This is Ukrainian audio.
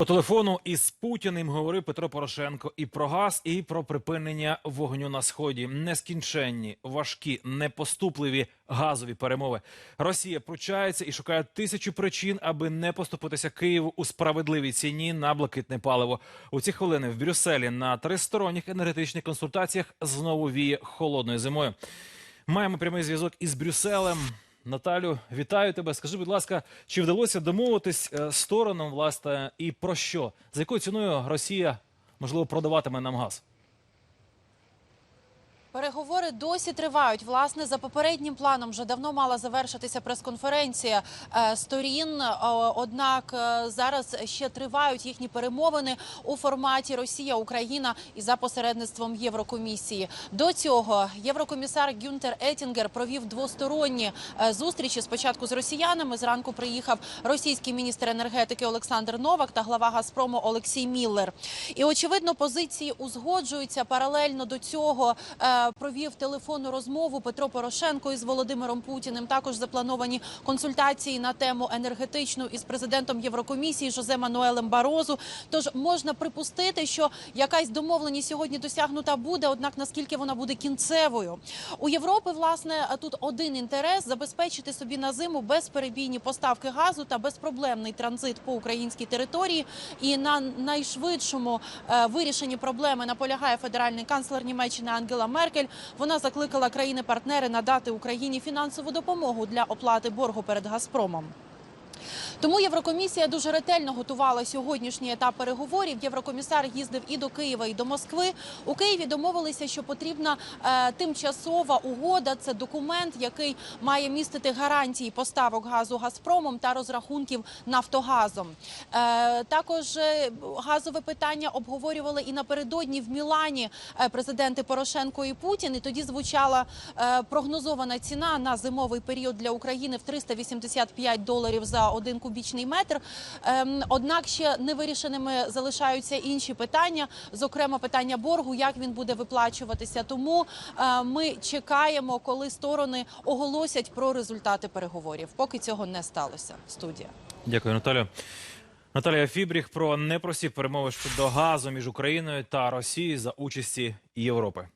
По телефону із Путіним говорив Петро Порошенко і про газ, і про припинення вогню на сході. Нескінченні, важкі, непоступливі газові перемови. Росія пручається і шукає тисячу причин, аби не поступитися Києву у справедливій ціні на блакитне паливо. У ці хвилини в Брюсселі на тристоронніх енергетичних консультаціях знову віє холодною зимою. Маємо прямий зв'язок із Брюсселем. Наталю, вітаю тебе. Скажи, будь ласка, чи вдалося домовитись е, сторонам, власне, і про що? За якою ціною Росія можливо продаватиме нам газ? Переговори досі тривають. Власне, за попереднім планом вже давно мала завершитися прес-конференція е, сторін. Е, Однак е, зараз ще тривають їхні перемовини у форматі Росія, Україна і за посередництвом Єврокомісії. До цього єврокомісар Гюнтер Етінгер провів двосторонні зустрічі. Спочатку з росіянами зранку приїхав російський міністр енергетики Олександр Новак та глава Газпрому Олексій Міллер. І очевидно, позиції узгоджуються паралельно до цього. Провів телефонну розмову Петро Порошенко із Володимиром Путіним. Також заплановані консультації на тему енергетичну із президентом Єврокомісії Жозе Мануелем Барозу. Тож можна припустити, що якась домовленість сьогодні досягнута буде. Однак наскільки вона буде кінцевою у Європи, власне, тут один інтерес забезпечити собі на зиму безперебійні поставки газу та безпроблемний транзит по українській території. І на найшвидшому е, вирішенні проблеми наполягає федеральний канцлер Німеччини Ангела Меркель. Вона закликала країни-партнери надати Україні фінансову допомогу для оплати боргу перед Газпромом. Тому Єврокомісія дуже ретельно готувала сьогоднішній етап переговорів. Єврокомісар їздив і до Києва, і до Москви. У Києві домовилися, що потрібна е, тимчасова угода. Це документ, який має містити гарантії поставок газу Газпромом та розрахунків Нафтогазом. Е, також е, газове питання обговорювали і напередодні в Мілані е, президенти Порошенко і Путін. І тоді звучала е, прогнозована ціна на зимовий період для України в 385 доларів за один кубічний метр. Ем, Однак ще невирішеними залишаються інші питання, зокрема питання боргу, як він буде виплачуватися. Тому е, ми чекаємо, коли сторони оголосять про результати переговорів. Поки цього не сталося. Студія. Дякую, Наталю. Наталія Фібріх про непрості перемови щодо газу між Україною та Росією за участі Європи.